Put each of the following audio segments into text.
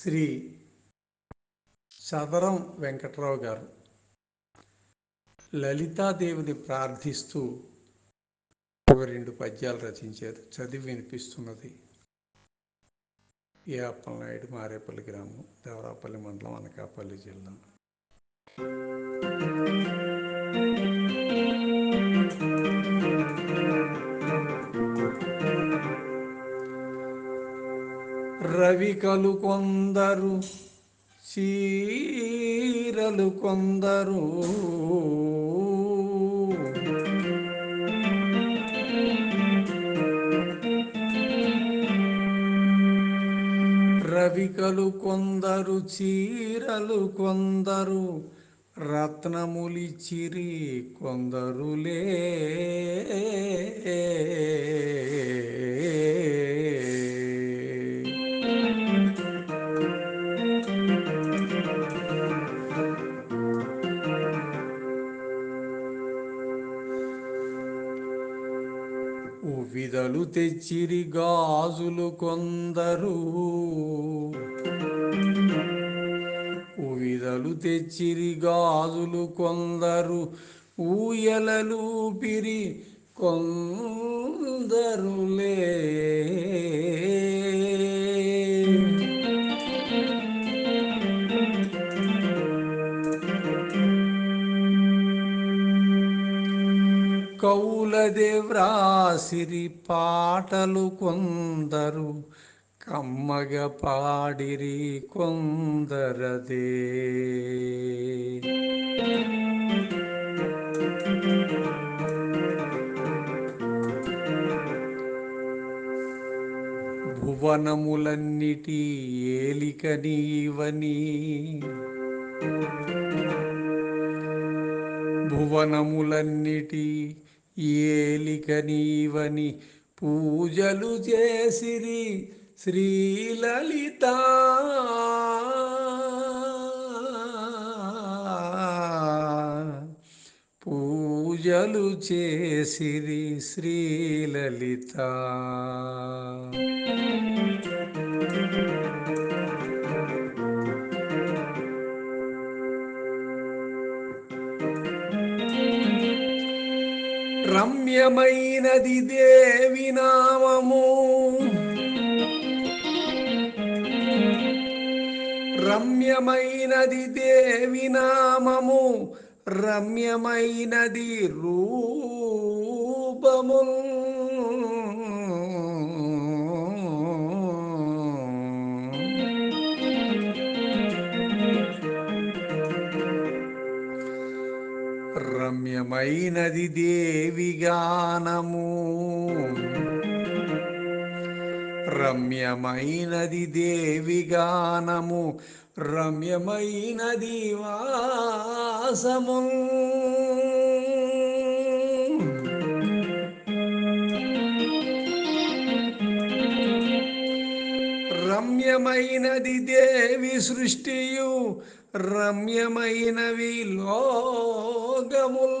శ్రీ చదరం వెంకట్రావు గారు. లలితాదేవిని ప్రార్థిస్తూ ఒక రెండు పద్యాలు రచించారు. చదివి వినిపిస్తున్నది. ఏ అప్పలనాయుడు మారేపల్లి గ్రామం దేవరాపల్లి మండలం అనకాపల్లి జిల్లా. రవికలు కొందరు చీరలు కొందరు రవికలు కొందరు చీరలు కొందరు రత్నములిచిరి కొందరులే. ఉవిదలు తెచ్చిరి గాజులు కొందరు. ఉవిదలు తెచ్చిరి గాజులు కొందరు. ఊయలలు పిరి కొందరులే. కౌలదేవ్రాసిరి పాటలు కొందరు కమ్మగ పాడిరి కొందరదే. భువనములన్నిటి ఏలిక నీవని భువనములన్నిటి ఏలిక నీవని పూజలు చేసిరి శ్రీలలిత. పూజలు చేసిరి శ్రీలలిత. రమ్యమైనది దేవి నామము. రమ్యమైనది దేవి నామము రమ్యమైనది రూపము. రమ్యమైనది దేవి గానము. రమ్యమైనది దేవి గానము రమ్యమైనది వాసము. రమ్యమైనది దేవి సృష్టియు రమ్యమైనవి లోగముల్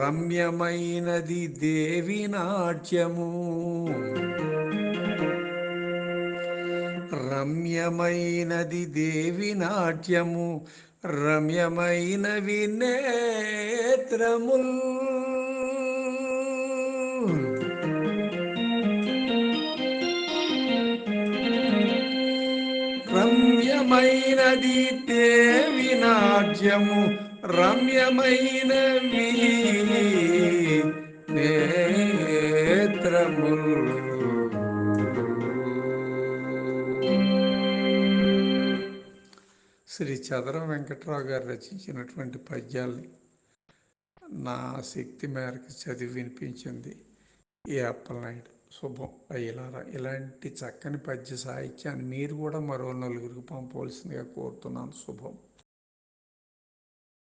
రమ్యమైనది దేవి నాట్యము. రమ్యమైనది దేవి నాట్యము రమ్యమైనవి నేత్రముల్ రమ్యమైనది దేవి నాట్యము రమ్యమైనవి నే శ్రీ చదర వెంకట్రావు గారు రచించినటువంటి పద్యాల్ని నా శక్తి మేరకు చదివి వినిపించింది ఏ అప్పలనాయుడు శుభం. అయ్యలారా ఇలాంటి చక్కని పద్య సాహిత్యాన్ని మీరు కూడా మరో నలుగురికి పంపవలసిందిగా కోరుతున్నాను. శుభం.